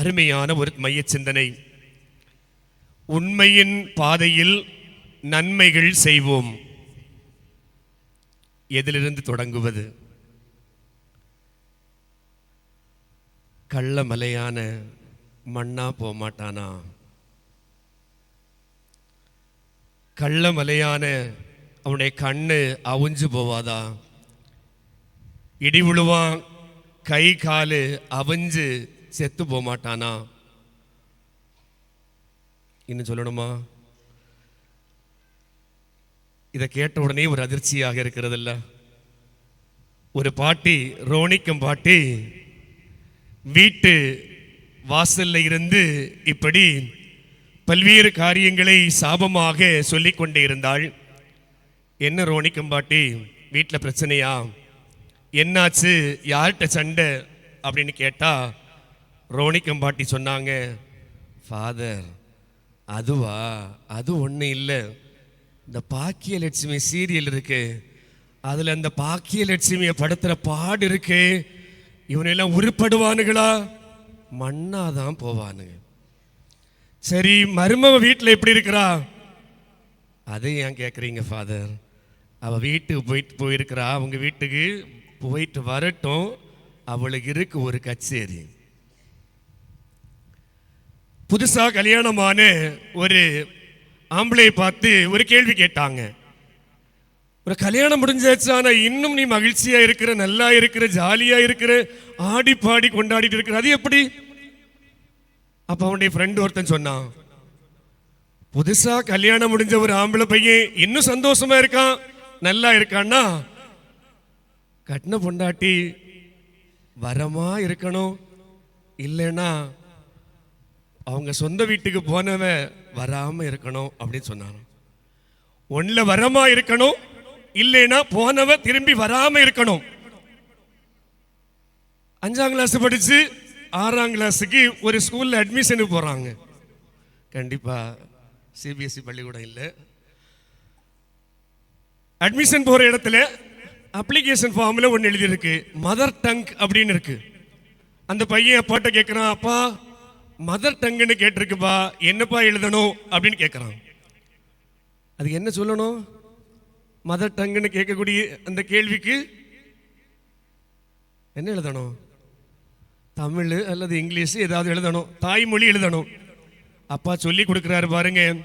அருமையான ஒரு மைய சிந்தனை. உண்மையின் பாதையில் நன்மைகள் செய்வோம். எதிலிருந்து தொடங்குவது? கள்ள மலையான மண்ணா போமாட்டானா கள்ள மலையான அவனுடைய கண்ணு அவுஞ்சு போவாதா? இடி விழுவான் கை காலு அவிஞ்சு செத்து போமாட்டானா? இன்னும் சொல்லணுமா? இதை கேட்ட உடனே ஒரு அதிர்ச்சியாக இருக்கிறதில்ல. ஒரு பாட்டி ரோணிக்கும் பாட்டி வீட்டு வாசல்ல இருந்து இப்படி பல்வேறு காரியங்களை சாபமாக சொல்லி கொண்டே இருந்தாள். என்ன ரோணிக்கும் பாட்டி? வீட்டில் பிரச்சனையா? என்னாச்சு? யார்கிட்ட சண்டை? அப்படின்னு கேட்டா ரோனிக்கம்பாட்டி சொன்னாங்க ஃபாதர் அதுவா? அது ஒன்றும் இல்லை. இந்த பாக்கியலட்சுமி சீரியல் இருக்கு. அதில் அந்த பாக்கியலட்சுமியை படுத்துகிற பாடு இருக்கு. இவனெல்லாம் உருப்படுவானுங்களா மண்ணாதான் போவானுங்க. சரி மருமவ வீட்டில் எப்படி இருக்கிறா? அதை ஏன் கேட்குறீங்க ஃபாதர் அவள் வீட்டுக்கு போயிட்டு போயிருக்கிறா. அவங்க வீட்டுக்கு போயிட்டு வரட்டும். அவளுக்கு இருக்கு ஒரு கச்சேரி. புதுசாக கல்யாணமான ஒரு ஆம்பளையை பார்த்து ஒரு கேள்வி கேட்டாங்க. ஒரு கல்யாணம் முடிஞ்சாச்சு ஆனால் இன்னும் நீ மகிழ்ச்சியாக இருக்கிற நல்லா இருக்கிற ஜாலியாக இருக்கிற ஆடி பாடி கொண்டாடிட்டு இருக்கிற அது எப்படி? அப்போ அவனுடைய ஃப்ரெண்ட் ஒருத்தன் சொன்னான் புதுசாக கல்யாணம் முடிஞ்ச ஒரு ஆம்பளை பையன் இன்னும் சந்தோஷமா இருக்கான் நல்லா இருக்கான்னா கட்டின பொண்டாட்டி வரமா இருக்கணும் இல்லைன்னா அவங்க சொந்த வீட்டுக்கு போனவன் வராம இருக்கணும் அப்படின்னு சொன்னாங்க. ஒன்றில் வரமா இருக்கணும் இல்லைன்னா போனவ திரும்பி வராம இருக்கணும். அஞ்சாம் கிளாஸ் படிச்சு ஆறாம் கிளாஸுக்கு ஒரு ஸ்கூல்ல அட்மிஷனுக்கு போறாங்க. கண்டிப்பா சிபிஎஸ்சி பள்ளிக்கூடம் இல்லை. அட்மிஷன் போற இடத்துல அப்ளிகேஷன் ஃபார்ம்ல ஒன்று எழுதியிருக்கு. மதர் டங் அப்படின்னு இருக்கு. அந்த பையன் அப்பாட்ட கேட்குறான் அப்பா மதர் டங்குன்னு கேட்டிருக்குப்பா என்னப்பா எழுதணும் அப்படின்னு கேட்குறான் அதுக்கு என்ன சொல்லணும்? மதர் டங்குன்னு கேட்கக்கூடிய அந்த கேள்விக்கு என்ன எழுதணும்? தமிழ் அல்லது இங்கிலீஷ் ஏதாவது எழுதணும். தாய்மொழி எழுதணும். அப்பா சொல்லி கொடுக்குறாரு பாருங்க.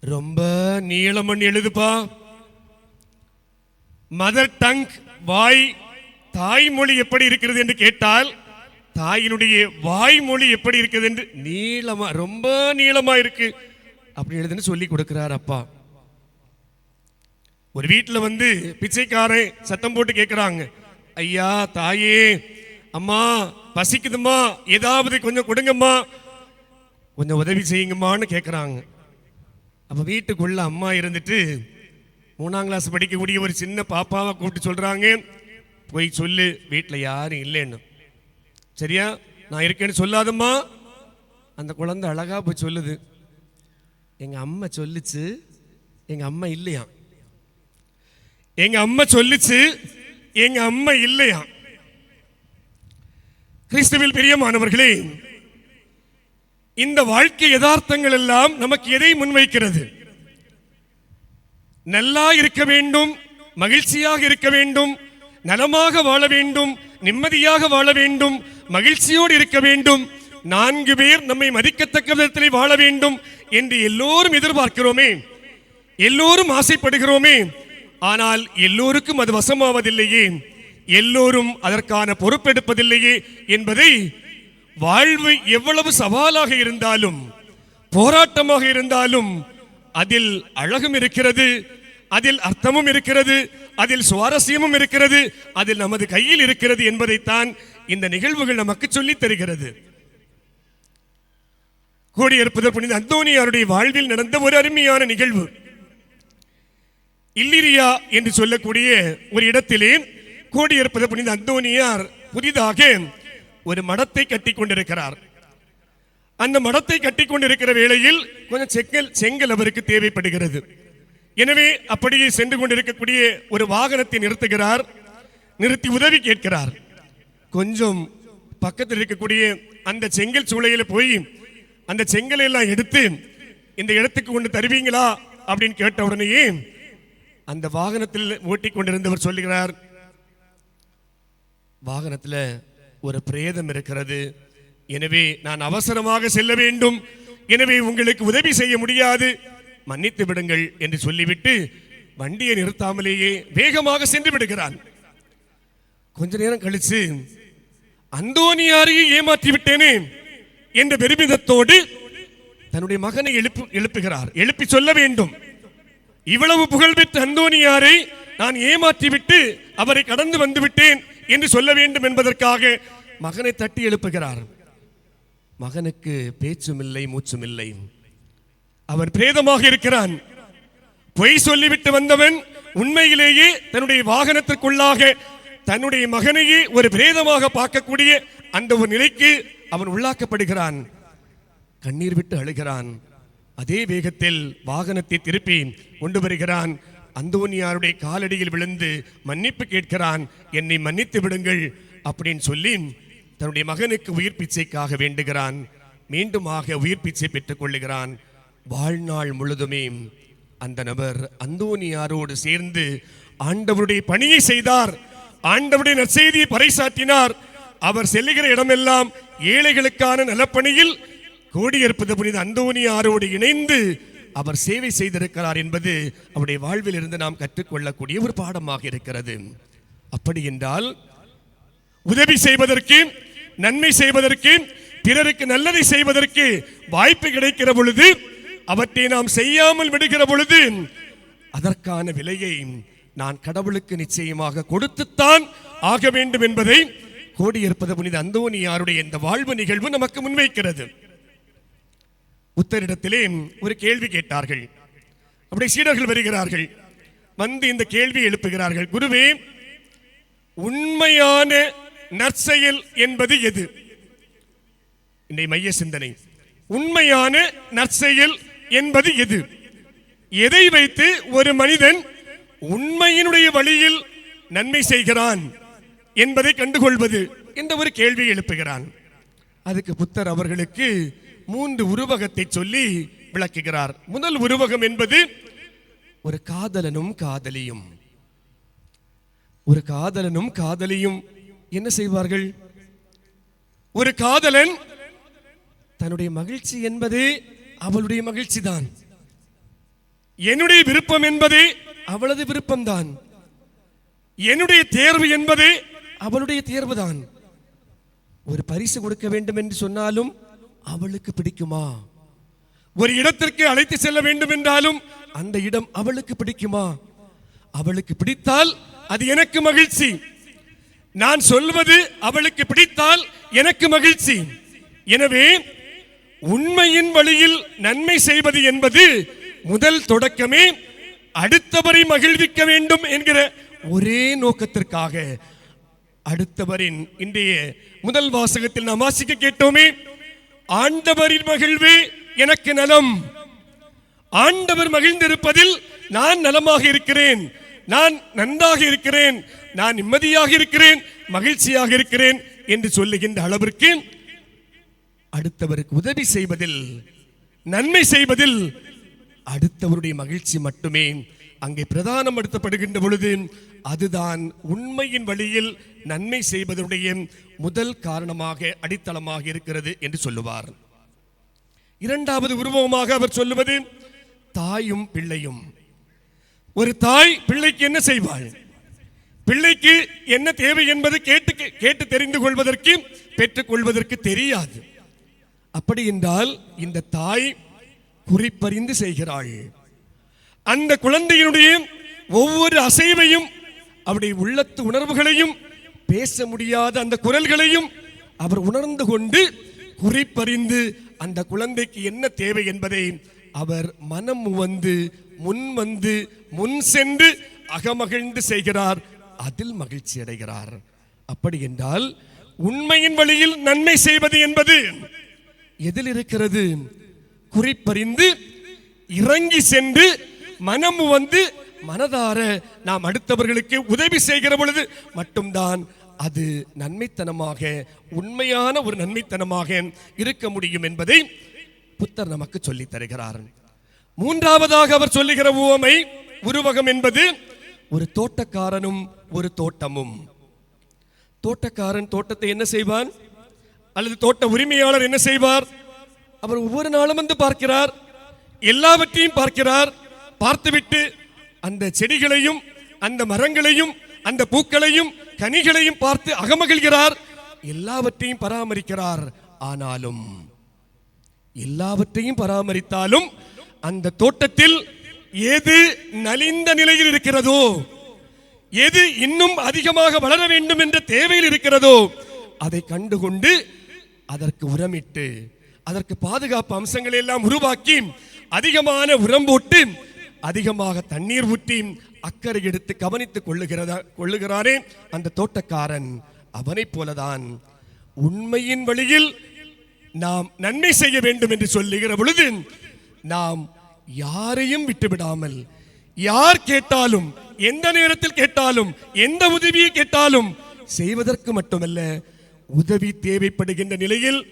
ரொம்ப நீளம் பண்ணி எழுதுப்பா. மதர் டங் வாய் தாய்மொழி எப்படி இருக்கிறது என்று கேட்டால் தாயினுடைய வாய்மொழி எப்படி இருக்குது என்று நீளமா ரொம்ப நீளமா இருக்கு. அப்படி எழுதுன்னு சொல்லி கொடுக்கிறார் அப்பா. ஒரு வீட்டில் வந்து பிச்சைக்காரன் சத்தம் போட்டு கேட்குறாங்க ஐயா தாயே அம்மா பசிக்குதும்மா ஏதாவது கொஞ்சம் கொடுங்கம்மா கொஞ்சம் உதவி செய்யுங்கம்மான்னு கேட்குறாங்க அப்போ வீட்டுக்குள்ள அம்மா இருந்துட்டு மூணாம் கிளாஸ் படிக்கக்கூடிய ஒரு சின்ன பாப்பாவை கூப்பிட்டு சொல்கிறாங்க போய் சொல்லு வீட்டில் யாரும் இல்லைன்னு. சரியா? நான் இருக்கேன்னு சொல்லாதம்மா. அந்த குழந்தை அழகா போய் சொல்லுது. எங்க அம்மா சொல்லுச்சு எங்க அம்மா இல்லையா எங்க அம்மா சொல்லுச்சு எங்க அம்மா இல்லையா கிறிஸ்துவில் பிரியமானவர்களே இந்த வாழ்க்கை யதார்த்தங்கள் எல்லாம் நமக்கு எதை முன்வைக்கிறது? நல்லா இருக்க வேண்டும் மகிழ்ச்சியாக இருக்க வேண்டும் நலமாக வாழ வேண்டும் நிம்மதியாக வாழ வேண்டும் மகிழ்ச்சியோடு இருக்க வேண்டும். நான்கு பேர் நம்மை மதிக்கத்தக்க விதத்தில் வாழ வேண்டும் என்று எல்லோரும் எதிர்பார்க்கிறோமே. எல்லோரும் ஆசைப்படுகிறோமே. ஆனால் எல்லோருக்கும் அது வசமாவதில்லையே. எல்லோரும் அதற்கான பொறுப்பெடுப்பதில்லையே என்பதை வாழ்வு எவ்வளவு சவாலாக இருந்தாலும் போராட்டமாக இருந்தாலும் அதில் அழகும் இருக்கிறது. அதில் அர்த்தமும் இருக்கிறது அதில் சுவாரஸ்யமும் இருக்கிறது அதில் நமது கையில் இருக்கிறது என்பதைத்தான் இந்த நிகழ்வுகள் நமக்கு சொல்லித் தருகிறது. கூடியிருப்பதற்கு புனித அந்தோனியாருடைய வாழ்வில் நடந்த ஒரு அருமையான நிகழ்வு. இல்லிரியா என்று சொல்லக்கூடிய ஒரு இடத்திலே கூடியிருப்பது புனித அந்தோனியார் புதிதாக ஒரு மடத்தை கட்டி கொண்டிருக்கிறார். அந்த மடத்தை கட்டி கொண்டிருக்கிற வேளையில் கொஞ்சம் செங்கல் செங்கல் அவருக்கு தேவைப்படுகிறது. எனவே அப்படியே சென்று கொண்டிருக்கக்கூடிய ஒரு வாகனத்தை நிறுத்துகிறார். நிறுத்தி உதவி கேட்கிறார். கொஞ்சம் பக்கத்தில் இருக்கக்கூடிய அந்த செங்கல் சூளையில் போய் அந்த செங்கலை எல்லாம் எடுத்து இந்த இடத்துக்கு கொண்டு தருவீங்களா அப்படின்னு கேட்ட உடனேயே அந்த வாகனத்தில் ஓட்டி கொண்டிருந்தவர் சொல்லுகிறார் வாகனத்தில் ஒரு பிரேதம் இருக்கிறது. எனவே நான் அவசரமாக செல்ல வேண்டும். எனவே உங்களுக்கு உதவி செய்ய முடியாது. மன்னித்து விடுங்கள் என்று சொல்லிவிட்டு வண்டியை நிறுத்தாமலேயே வேகமாக சென்று விடுகிறான். கொஞ்ச நேரம் கழிச்சு அந்தோனியாரையும் ஏமாற்றி விட்டேனே என்ற பெருமிதத்தோடு தன்னுடைய மகனை எழுப்பு எழுப்புகிறார். எழுப்பி சொல்ல வேண்டும். இவ்வளவு புகழ்பெற்ற அந்தோனியாரை நான் ஏமாற்றிவிட்டு அவரை கடந்து வந்து விட்டேன் என்று சொல்ல வேண்டும் என்பதற்காக மகனை தட்டி எழுப்புகிறார். மகனுக்கு பேச்சும் இல்லை மூச்சும் இல்லை அவன் பிரேதமாக இருக்கிறான். பொய் சொல்லிவிட்டு வந்தவன் உண்மையிலேயே தன்னுடைய வாகனத்திற்குள்ளாக தன்னுடைய மகனையே ஒரு பிரேதமாக பார்க்கக்கூடிய அந்த ஒரு நிலைக்கு அவன் உள்ளாக்கப்படுகிறான். கண்ணீர் விட்டு அழுகிறான். அதே வேகத்தில் வாகனத்தை திருப்பி கொண்டு வருகிறான். அந்தோனியாருடைய காலடியில் விழுந்து மன்னிப்பு கேட்கிறான். என்னை மன்னித்து விடுங்கள் அப்படின்னு சொல்லி தன்னுடைய மகனுக்கு உயிர் பிச்சைக்காக வேண்டுகிறான். மீண்டுமாக உயிர் பிச்சை பெற்றுக் கொள்ளுகிறான். வாழ்நாள் முழுதுமே அந்த நபர் அந்தோனியாரோடு சேர்ந்து ஆண்டவருடைய பணியை செய்தார். ஆண்டவருடைய நற்செய்தியை பறைசாற்றினார். அவர் செல்லுகிற இடமெல்லாம் ஏழைகளுக்கான நலப்பணியில் கோடியற்பது புனித அந்தோனியாரோடு இணைந்து அவர் சேவை செய்திருக்கிறார் என்பது அவருடைய வாழ்வில் இருந்து நாம் கற்றுக்கொள்ளக்கூடிய ஒரு பாடமாக இருக்கிறது. அப்படி என்றால் உதவி செய்வதற்கு நன்மை செய்வதற்கு பிறருக்கு நல்லதை செய்வதற்கு வாய்ப்பு கிடைக்கிற பொழுது அவற்றை நாம் செய்யாமல் விடுகிற பொழுது அதற்கான விலையை நான் கடவுளுக்கு நிச்சயமாக கொடுத்துத்தான் ஆக வேண்டும் என்பதை கோடியிருப்பது புனித அந்தோனியாருடைய இந்த வாழ்வு நிகழ்வு நமக்கு முன்வைக்கிறது. புத்தரிடத்திலே ஒரு கேள்வி கேட்டார்கள். அப்படி சீடர்கள் வருகிறார்கள். வந்து இந்த கேள்வி எழுப்புகிறார்கள். குருவே உண்மையான நற்செயல் என்பது எது? இன்றைய மைய சிந்தனை. உண்மையான நற்செயல் என்பது எது? எதை வைத்து ஒரு மனிதன் உண்மையினுடைய வழியில் நன்மை செய்கிறான் என்பதை கண்டுகொள்வது என்ற ஒரு கேள்வியை எழுப்புகிறான். அதுக்கு புத்தர் அவர்களுக்கு மூன்று உருவகத்தை சொல்லி விளக்குகிறார். முதல் உருவகம் என்பது ஒரு காதலனும் காதலியும். ஒரு காதலனும் காதலியும் என்ன செய்வார்கள்? ஒரு காதலன் தன்னுடைய மகிழ்ச்சி என்பது அவளுடைய மகிழ்ச்சி தான் என்னுடைய விருப்பம் என்பதே அவளது விருப்பம்தான். என்னுடைய தேர்வு என்பதே அவளுடைய தேர்வுதான். ஒரு பரிசு கொடுக்க வேண்டும் என்று சொன்னாலும் அவளுக்கு பிடிக்குமா? ஒரு இடத்திற்கு அழைத்து செல்ல வேண்டும் என்றாலும் அந்த இடம் அவளுக்கு பிடிக்குமா? அவளுக்கு பிடித்தால் அது எனக்கு மகிழ்ச்சி. நான் சொல்வது அவளுக்கு பிடித்தால் எனக்கு மகிழ்ச்சி. எனவே உண்மையின் வழியில் நன்மை செய்வது என்பது முதல் தொடக்கமே அடுத்தவரை மகிழ்விக்க வேண்டும் என்கிற ஒரே நோக்கத்திற்காக அடுத்தவரின் இன்றைய முதல் வாசகத்தில் நாம் வாசிக்க கேட்டோமே ஆண்டவரின் மகிழ்வே எனக்கு நலம். ஆண்டவர் மகிழ்ந்திருப்பதில் நான் நலமாக இருக்கிறேன் நான் நன்றாக இருக்கிறேன் நான் நிம்மதியாக இருக்கிறேன் மகிழ்ச்சியாக இருக்கிறேன் என்று சொல்லுகின்ற அளவிற்கு அடுத்தவருக்கு உதவி செய்வதில் நன்மை செய்வதில் அடுத்தவருடைய மகிழ்ச்சி மட்டுமே. அங்கே பிரதானப்படுத்தப்படுகின்ற பொழுது அதுதான் உண்மையின் வழியில் நன்மை செய்வதனுடைய முதல் காரணமாக அடித்தளமாக இருக்கிறது என்று சொல்லுவார். இரண்டாவது உருவமாக அவர் சொல்லுவது தாயும் பிள்ளையும். ஒரு தாய் பிள்ளைக்கு என்ன செய்வாள்? பிள்ளைக்கு என்ன தேவை என்பது கேட்டு கேட்டு தெரிந்து கொள்வதற்கு பெற்றுக் கொள்வதற்கு தெரியாது. அப்படி என்றால் இந்த தாய் குறிப்பறிந்து செய்கிறாள் அந்த குழந்தையினுடைய ஒவ்வொரு அசைவையும் அவருடைய உள்ளத்து உணர்வுகளையும் பேச முடியாத அந்த குரல்களையும் அவர் உணர்ந்து கொண்டு குறிப்பறிந்து அந்த குழந்தைக்கு என்ன தேவை என்பதை அவர் மனம் வந்து முன் வந்து முன் சென்று அகமகிழ்ந்து செய்கிறார் அதில் மகிழ்ச்சி அடைகிறார். அப்படி என்றால் உண்மையின் வழியில் நன்மை செய்வது என்பது எதில் இருக்கிறது? குறிப்பறிந்து இறங்கி சென்று மனம் வந்து மனதார நாம் அடுத்தவர்களுக்கு உதவி செய்கிற பொழுது மட்டும்தான் அது நன்மைத்தனமாக உண்மையான ஒரு நன்மைத்தனமாக இருக்க முடியும் என்பதை புத்தர் நமக்கு சொல்லித் தருகிறார். மூன்றாவதாக அவர் சொல்லுகிற உவமை உருவகம் என்பது ஒரு தோட்டக்காரனும் ஒரு தோட்டமும். தோட்டக்காரன் தோட்டத்தை என்ன செய்வான்? அல்லது தோட்ட உரிமையாளர் என்ன செய்வார்? அவர் ஒவ்வொரு நாளும் வந்து பார்க்கிறார். எல்லாவற்றையும் பார்க்கிறார். பார்த்துவிட்டு அந்த செடிகளையும் அந்த மரங்களையும் அந்த பூக்களையும் கனிகளையும் பார்த்து அகமகிழ்கிறார். எல்லாவற்றையும் பராமரிக்கிறார். ஆனாலும் எல்லாவற்றையும் பராமரித்தாலும் அந்த தோட்டத்தில் எது நலிந்த நிலையில் இருக்கிறதோ எது இன்னும் அதிகமாக வளர வேண்டும் என்ற தேவையில் இருக்கிறதோ அதை கண்டுகொண்டு அதற்கு உரமிட்டு அதற்கு பாதுகாப்பு அம்சங்களை எல்லாம் உருவாக்கி அதிகமான உரம் போட்டு அதிகமாக தண்ணீர் ஊற்றி அக்கறை எடுத்து கவனித்துக் கொள்ளுகிறதா கொள்ளுகிறானே அந்த தோட்டக்காரன். அவனைப் போலதான் உண்மையின் வழியில் நாம் நன்மை செய்ய வேண்டும் என்று சொல்லுகிற பொழுது நாம் யாரையும் விட்டுவிடாமல் யார் கேட்டாலும் எந்த நேரத்தில் கேட்டாலும் எந்த உதவியை கேட்டாலும் செய்வதற்கு மட்டுமல்ல உதவி தேவைப்படுகின்ற நிலையில்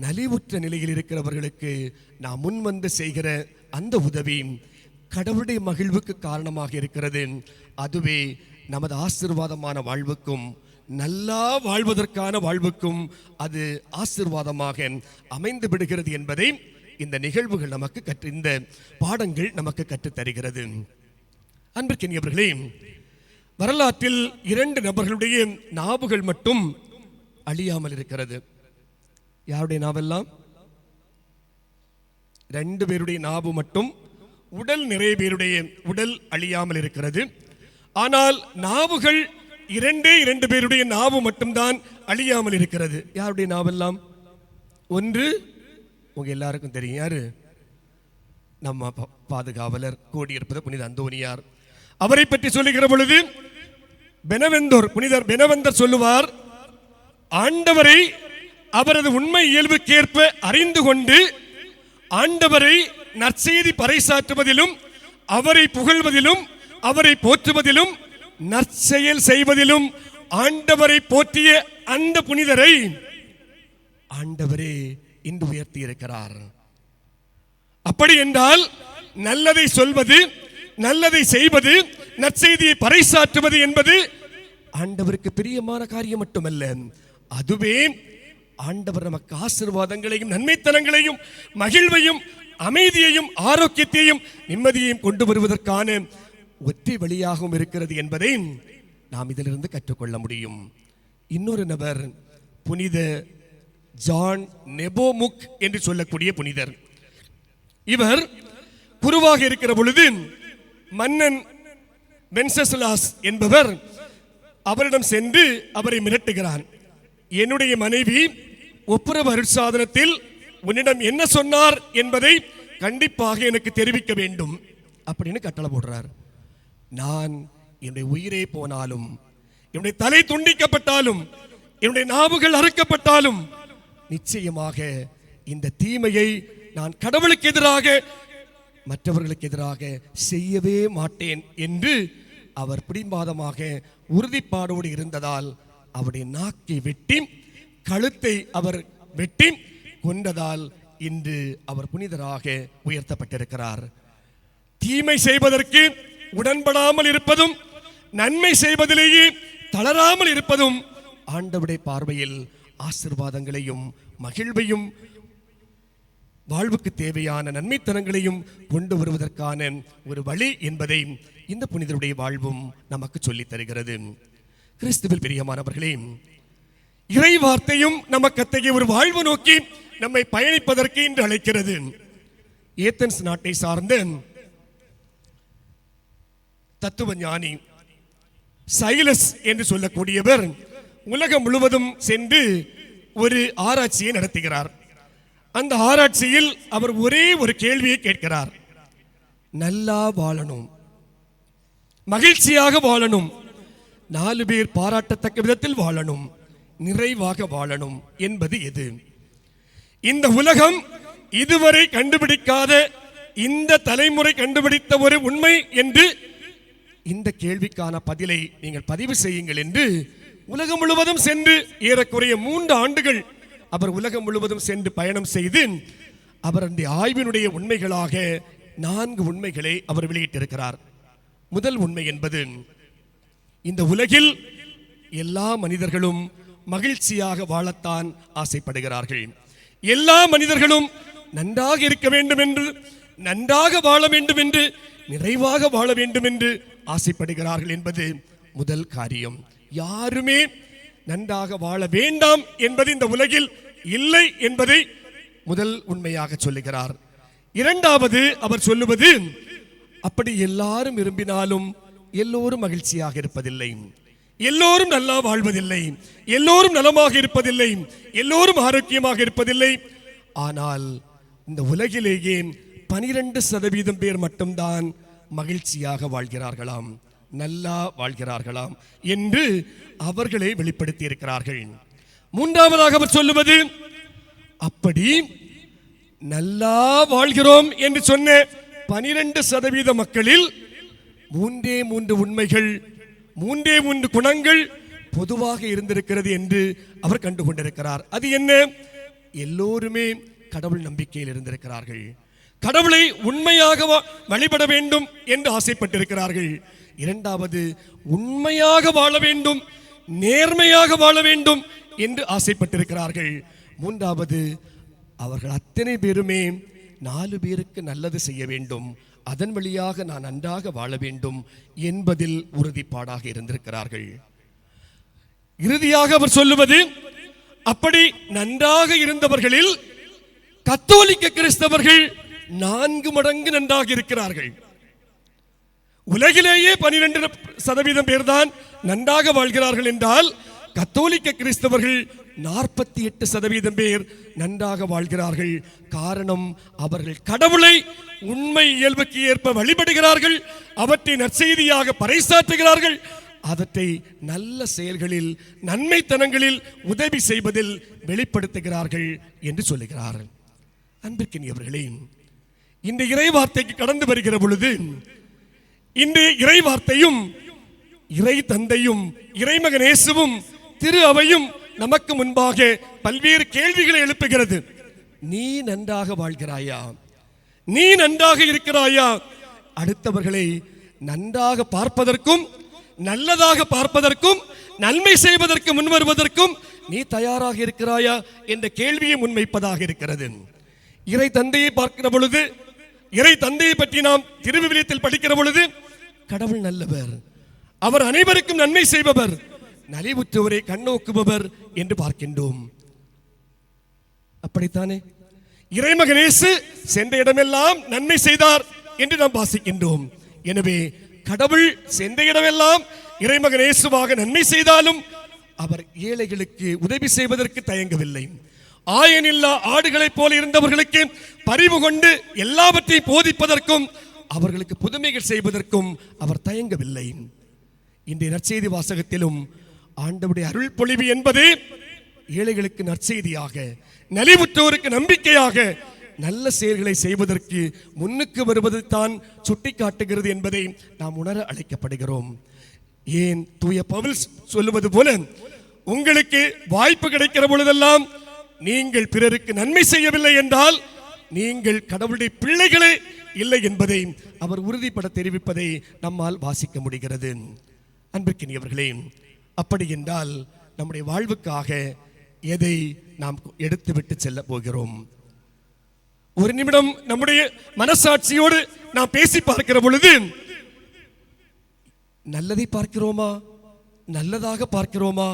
நலிவுற்ற நிலையில் இருக்கிறவர்களுக்கு நாம் முன்வந்து செய்கிற அந்த உதவி கடவுளுடைய மகிழ்வுக்கு காரணமாக இருக்கிறது. அதுவே நமது ஆசீர்வாதமான வாழ்வுக்கும் நல்லா வாழ்வதற்கான வாழ்வுக்கும் அது ஆசீர்வாதமாக அமைந்து விடுகிறது என்பதை இந்த நிகழ்வுகள் நமக்கு கற்று இந்த பாடங்கள் நமக்கு கற்றுத் தருகிறது. அன்பிற்கினியவர்களே வரலாற்றில் இரண்டு நபர்களுடைய நாவுகள் மட்டும் அழியாமல் இருக்கிறது. யாருடைய நாவெல்லாம்? ரெண்டு பேருடைய நாவு மட்டும் உடல் நிறைய பேருடைய உடல் அழியாமல் இருக்கிறது. ஆனால் நாவுகள் இரண்டே இரண்டு பேருடைய நாவு மட்டும்தான் அழியாமல் இருக்கிறது. யாருடைய நாவெல்லாம்? ஒன்று உங்க எல்லாருக்கும் தெரியும். யாரு? நம்ம பாதுகாவலர் கூடியிருப்பது புனித அந்தோனியார் அவரை பற்றி சொல்லுகிற பொழுது பெனவெந்தோர் புனிதர் பெனவெந்தர் சொல்லுவார் ஆண்டவரை அவரது உண்மை இயல்புக்கேற்ப அறிந்து கொண்டு ஆண்டவரை நற்செய்தி பறைசாற்றுவதிலும் அவரை புகழ்வதிலும் அவரை போற்றுவதிலும் நற்செயல் செய்வதிலும் ஆண்டவரை போற்றிய அந்த புனிதரை ஆண்டவரே இன்று உயர்த்தி இருக்கிறார். அப்படி என்றால் நல்லதை சொல்வது நல்லதை செய்வது நற்செய்தியை பறைசாற்றுவது என்பது ஆண்டவருக்கு பிரியமான காரியம் மட்டுமல்ல. அதுவே ஆண்டவர் நமக்கு ஆசீர்வாதங்களையும் நன்மைத்தனங்களையும் மகிழ்வையும் அமைதியையும் ஆரோக்கியத்தையும் நிம்மதியையும் கொண்டு வருவதற்கான ஒற்றை வழியாகவும் இருக்கிறது என்பதை நாம் இதிலிருந்து கற்றுக்கொள்ள முடியும். இன்னொரு நபர் புனித ஜான் நெபோமுக் என்று சொல்லக்கூடிய புனிதர். இவர் குருவாக இருக்கிற பொழுது மன்னன் வென்சஸ்லாஸ் என்பவர் அவரிடம் சென்று அவரை மிரட்டுகிறான் என்னுடைய மனைவி ஒப்புரவு அருட்சாதனத்தில் உன்னிடம் என்ன சொன்னார் என்பதை கண்டிப்பாக எனக்கு தெரிவிக்க வேண்டும் அப்படின்னு கட்டளை போடுறார். நான் என்னுடைய உயிரே போனாலும் என்னுடைய தலை துண்டிக்கப்பட்டாலும் என்னுடைய நாவுகள் அறுக்கப்பட்டாலும் நிச்சயமாக இந்த தீமையை நான் கடவுளுக்கு எதிராக மற்றவர்களுக்கு எதிராக செய்யவே மாட்டேன் என்று அவர் பிடிம்பாதமாக உறுதிப்பாடோடு இருந்ததால் அவருடைய நாக்கை வெட்டி கழுத்தை அவர் வெட்டி கொண்டதால் இன்று அவர் புனிதராக உயர்த்தப்பட்டிருக்கிறார். தீமை செய்வதற்கு உடன்படாமல் இருப்பதும் நன்மை செய்வதிலேயே தளராமல் இருப்பதும் ஆண்டவுடைய பார்வையில் ஆசிர்வாதங்களையும் மகிழ்வையும் வாழ்வுக்கு தேவையான நன்மைத்தனங்களையும் கொண்டு வருவதற்கான ஒரு வழி என்பதை இந்த புனிதருடைய வாழ்வும் நமக்கு சொல்லித் தருகிறது. கிறிஸ்துவில் பிரியமானவர்களே இறை வார்த்தையும் நமக்கு அத்தகைய ஒரு வாழ்வு நோக்கி நம்மை பயணிப்பதற்கு இன்று அழைக்கிறது. ஏத்தன்ஸ் நாட்டை சார்ந்த தத்துவ ஞானி சைலஸ் என்று சொல்லக்கூடியவர் உலகம் முழுவதும் சென்று ஒரு ஆராய்ச்சியை நடத்துகிறார். அந்த ஆராய்ச்சியில் அவர் ஒரே ஒரு கேள்வியை கேட்கிறார். நல்லா வாழணும். மகிழ்ச்சியாக வாழணும். நாலு பேர் பாராட்டத்தக்க விதத்தில் வாழணும் நிறைவாக வாழணும் என்பது எது? இந்த உலகம் இதுவரை கண்டுபிடிக்காத இந்த தலைமுறை கண்டுபிடித்த ஒரு உண்மை என்று இந்த கேள்விக்கான பதிலை நீங்கள் பதிவு செய்யுங்கள் என்று உலகம் முழுவதும் சென்று ஏறக்குறைய மூன்று ஆண்டுகள் அவர் உலகம் முழுவதும் சென்று பயணம் செய்து அவர் அந்த ஆய்வினுடைய உண்மைகளாக நான்கு உண்மைகளை அவர் வெளியிட்டிருக்கிறார். முதல் உண்மை என்பது இந்த உலகில் எல்லா மனிதர்களும் மகிழ்ச்சியாக வாழத்தான் ஆசைப்படுகிறார்கள். எல்லா மனிதர்களும் நன்றாக இருக்க வேண்டும் என்று நன்றாக வாழ வேண்டும் என்று நிறைவாக வாழ வேண்டும் என்று ஆசைப்படுகிறார்கள் என்பது முதல் காரியம். யாருமே நன்றாக வாழ வேண்டாம் என்பது இந்த உலகில் இல்லை என்பதை முதல் உண்மையாக சொல்லுகிறார். இரண்டாவது அவர் சொல்லுவது அப்படி எல்லாரும் விரும்பினாலும் எல்லோரும் மகிழ்ச்சியாக இருப்பதில்லை. எல்லோரும் நல்லா வாழ்வதில்லை. எல்லோரும் நலமாக இருப்பதில்லை. எல்லோரும் ஆரோக்கியமாக இருப்பதில்லை. ஆனால் இந்த உலகிலேயே பனிரெண்டு சதவீதம் பேர் மட்டும்தான் மகிழ்ச்சியாக வாழ்கிறார்களாம். நல்லா வாழ்கிறார்களாம் என்று அவர்களே வெளிப்படுத்தி இருக்கிறார்கள் மூன்றாவதாக அவர் சொல்லுவது அப்படி நல்லா வாழ்கிறோம் என்று சொன்ன பனிரெண்டு சதவீத மக்களில் மூன்றே மூன்று உண்மைகள் மூன்றே மூன்று குணங்கள் பொதுவாக இருந்திருக்கிறது என்று அவர் கண்டுகொண்டிருக்கிறார். அது என்ன? எல்லோருமே கடவுள் நம்பிக்கையில் இருந்திருக்கிறார்கள். கடவுளை உண்மையாக வா- வழிபட வேண்டும் என்று ஆசைப்பட்டிருக்கிறார்கள். இரண்டாவது உண்மையாக வாழ வேண்டும் நேர்மையாக வாழ வேண்டும் என்று ஆசைப்பட்டிருக்கிறார்கள். மூன்றாவது அவர்கள் அத்தனை பேருமே நாலு பேருக்கு நல்லது செய்ய வேண்டும். அதன் வழியாக நான் நன்றாக வாழ வேண்டும் என்பதில் உறுதிப்பாடாக இருந்திருக்கிறார்கள். இறுதியாக அவர் சொல்லுவது அப்படி நன்றாக இருந்தவர்களில் கத்தோலிக்க கிறிஸ்தவர்கள் நான்கு மடங்கு நன்றாக இருக்கிறார்கள். உலகிலேயே பனிரெண்டு சதவீதம் பேர்தான் நன்றாக வாழ்கிறார்கள் என்றால் கத்தோலிக்க கிறிஸ்தவர்கள் நாற்பத்தி எட்டு சதவீதம் பேர் நன்றாக வாழ்கிறார்கள். காரணம் அவர்கள் கடவுளை உண்மை இயல்புக்கு ஏற்ப வழிபடுகிறார்கள். அவற்றை நற்செய்தியாக பறைசாற்றுகிறார்கள். அவற்றை நல்ல செயல்களில் நன்மைத்தனங்களில் உதவி செய்வதில் வெளிப்படுத்துகிறார்கள் என்று சொல்லுகிறார்கள். அன்பிற்கினியவர்களே இந்த இறை வார்த்தைக்கு கடந்து வருகிற பொழுது இந்த இறை வார்த்தையும் இறை தந்தையும் இறைமகன் இயேசுவும் திரு அவையும் நமக்கு முன்பாக பல்வேறு கேள்விகளை எழுப்புகிறது. நீ நன்றாக வாழ்கிறாயா? நீ நன்றாக இருக்கிறாயா? அடுத்தவர்களை நன்றாக பார்ப்பதற்கும் நல்லதாக பார்ப்பதற்கும் நன்மை செய்வதற்கு முன்வருவதற்கும் நீ தயாராக இருக்கிறாயா? என்ற கேள்வியை முன்வைப்பதாக இருக்கிறது. இறை தந்தையை பார்க்கிற பொழுது இறை தந்தையை பற்றி நாம் திருவிவிலியத்தில் படிக்கிற பொழுது கடவுள் நல்லவர். அவர் அனைவருக்கும் நன்மை செய்பவர். நலிவுற்றவரை கண்ணோக்குபவர் என்று பார்க்கின்றோம். அப்படித்தானே? இறைமகனேசு சென்ற இடமெல்லாம் நன்மை செய்தார் என்று நாம் வாசிக்கின்றோம். எனவே கடவுள் சென்ற இடமெல்லாம் இறைமகனேசுவாக நன்மை செய்தாலும் அவர் ஏழைகளுக்கு உதவி செய்வதற்கு தயங்கவில்லை. ஆயனில்லா ஆடுகளைப் போல இருந்தவர்களுக்கு பரிவு கொண்டு எல்லாவற்றையும் போதிப்பதற்கும் அவர்களுக்கு புதுமைகள் செய்வதற்கும் அவர் தயங்கவில்லை. இன்றைய நற்செய்தி வாசகத்திலும் ஆண்டவுடைய அருள் பொழிவு என்பது ஏழைகளுக்கு நற்செய்தியாக நலிவுற்றோருக்கு நம்பிக்கையாக நல்ல செயல்களை செய்வதற்கு முன்னுக்கு வருவது தான் சுட்டிக்காட்டுகிறது என்பதை நாம் உணர அழைக்கப்படுகிறோம். ஏன் தூய பவுல் சொல்லுவது போல உங்களுக்கு வாய்ப்பு கிடைக்கிற பொழுதெல்லாம் நீங்கள் பிறருக்கு நன்மை செய்யவில்லை என்றால் நீங்கள் கடவுளுடைய பிள்ளைகளே இல்லை என்பதை அவர் உறுதிப்பட தெரிவிப்பதை நம்மால் வாசிக்க முடிகிறது. அன்பிற்கினியவர்களே அப்படி என்றால் நம்முடைய வாழ்வுக்காக எதை நாம் எடுத்துவிட்டு செல்ல போகிறோம்? ஒரு நிமிடம் நம்முடைய மனசாட்சியோடு நாம் பேசி பார்க்கிற பொழுது நல்லதை பார்க்கிறோமா? நல்லதாக பார்க்கிறோமா?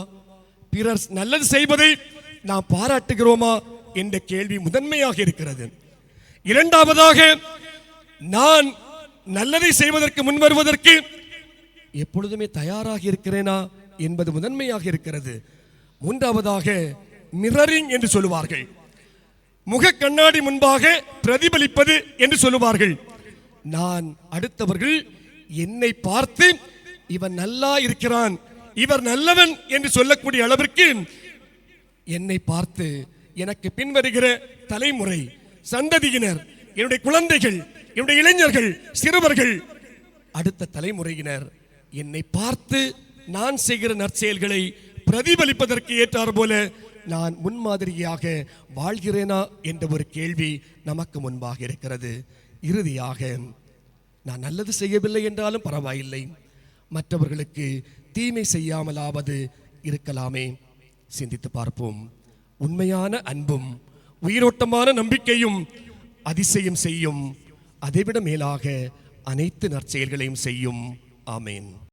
பிறர் நல்லது செய்வதை நாம் பாராட்டுகிறோமா? என்ற கேள்வி முதன்மையாக இருக்கிறது. இரண்டாவதாக நான் நல்லதை செய்வதற்கு முன் வருவதற்கு எப்பொழுதுமே தயாராக இருக்கிறேனா? என்பது முதன்மையாக இருக்கிறது. மூன்றாவதாக மிரரிங் என்று சொல்லுவார்கள். முக கண்ணாடி முன்பாக பிரதிபலிப்பது என்று சொல்லுவார்கள். நான் அடுத்தவர்கள் என்னை பார்த்து இவன் நல்லா இருக்கிறான் இவர் நல்லவன் என்று சொல்லக்கூடிய அளவிற்கு என்னை பார்த்து எனக்கு பின்வருகிற தலைமுறை சந்ததியினர் என்னுடைய குழந்தைகள் என்னுடைய இளைஞர்கள் சிறுவர்கள் அடுத்த தலைமுறையினர் என்னை பார்த்து நான் செய்கிற நற்செயல்களை பிரதிபலிப்பதற்கு ஏற்றார் போல நான் முன்மாதிரியாக வாழ்கிறேனா என்ற ஒரு கேள்வி நமக்கு முன்பாக இருக்கிறது. இறுதியாக நான் நல்லது செய்யவில்லை என்றாலும் பரவாயில்லை. மற்றவர்களுக்கு தீமை செய்யாமலாவது இருக்கலாமே. சிந்தித்து பார்ப்போம். உண்மையான அன்பும் உயிரோட்டமான நம்பிக்கையும் அதிசயம் செய்யும். அதைவிட மேலாக அனைத்து நற்செயல்களையும் செய்யும். ஆமேன்.